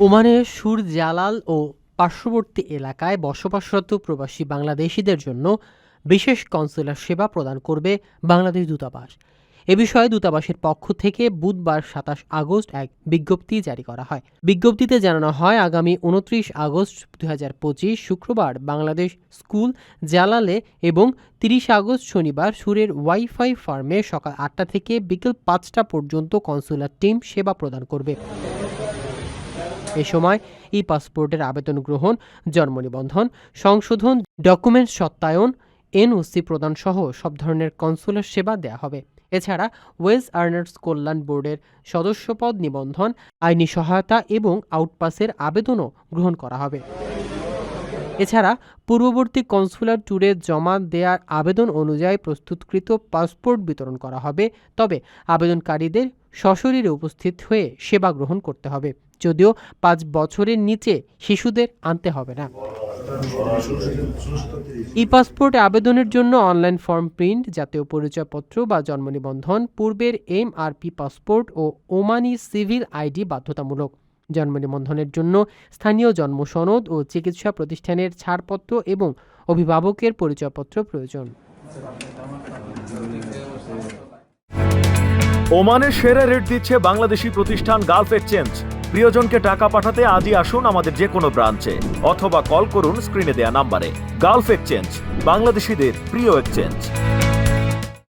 ওমানের সুর জালাল ও পার্শ্ববর্তী এলাকায় বসবাসরত প্রবাসী বাংলাদেশিদের জন্য বিশেষ কনসুলার সেবা প্রদান করবে বাংলাদেশ দূতাবাস। এ বিষয়ে দূতাবাসের পক্ষ থেকে বুধবার সাতাশ আগস্ট এক বিজ্ঞপ্তি জারি করা হয়। বিজ্ঞপ্তিতে জানানো হয়, আগামী উনত্রিশ আগস্ট দু হাজার পঁচিশ শুক্রবার বাংলাদেশ স্কুল জালালে এবং তিরিশ আগস্ট শনিবার সুরের ওয়াইফাই ফার্মে সকাল আটটা থেকে বিকেল পাঁচটা পর্যন্ত কনসুলার টিম সেবা প্রদান করবে। এ সময় ই পাসপোর্টের আবেদন গ্রহণ, জন্ম নিবন্ধন, সংশোধন ডকুমেন্ট সত্যায়ন, এনওসি প্রদান সহ সব ধরনের কনসুলার সেবা দেয়া হবে। এছাড়া ওয়েজ আর্নার্স কল্যাণ বোর্ডের সদস্যপদ নিবন্ধন, আইনি সহায়তা এবং আউটপাসের আবেদনও গ্রহণ করা হবে। এছাড়া পূর্ববর্তী কনসুলার ট্যুরে জমা দেওয়ার আবেদন অনুযায়ী প্রস্তুতকৃত পাসপোর্ট বিতরণ করা হবে। তবে আবেদনকারীদের সশরীরে উপস্থিত হয়ে সেবা গ্রহণ করতে হবে। যদিও পাঁচ বছরের নিচে শিশুদের আনতে হবে না। ই পাসপোর্ট আবেদনের জন্য অনলাইন ফর্ম প্রিন্ট, জাতীয় পরিচয়পত্র বা জন্ম নিবন্ধন, পূর্বের এম আর পি পাসপোর্ট ও ওমানি সিভিল আইডি বাধ্যতামূলক। জন্ম নিবন্ধনের জন্য স্থানীয় জন্ম সনদ ও চিকিৎসা প্রতিষ্ঠানের ছাড়পত্র এবং অভিভাবকের পরিচয়পত্র প্রয়োজন। ওমানের সেরা রেট দিচ্ছে বাংলাদেশি প্রতিষ্ঠান গালফ এক্সচেঞ্জ। প্রিয়জনকে টাকা পাঠাতে আজই আসুন আমাদের যে কোনো ব্রাঞ্চে, অথবা কল করুন স্ক্রিনে দেয়া নাম্বারে। গালফ এক্সচেঞ্জ, বাংলাদেশিদের প্রিয় এক্সচেঞ্জ।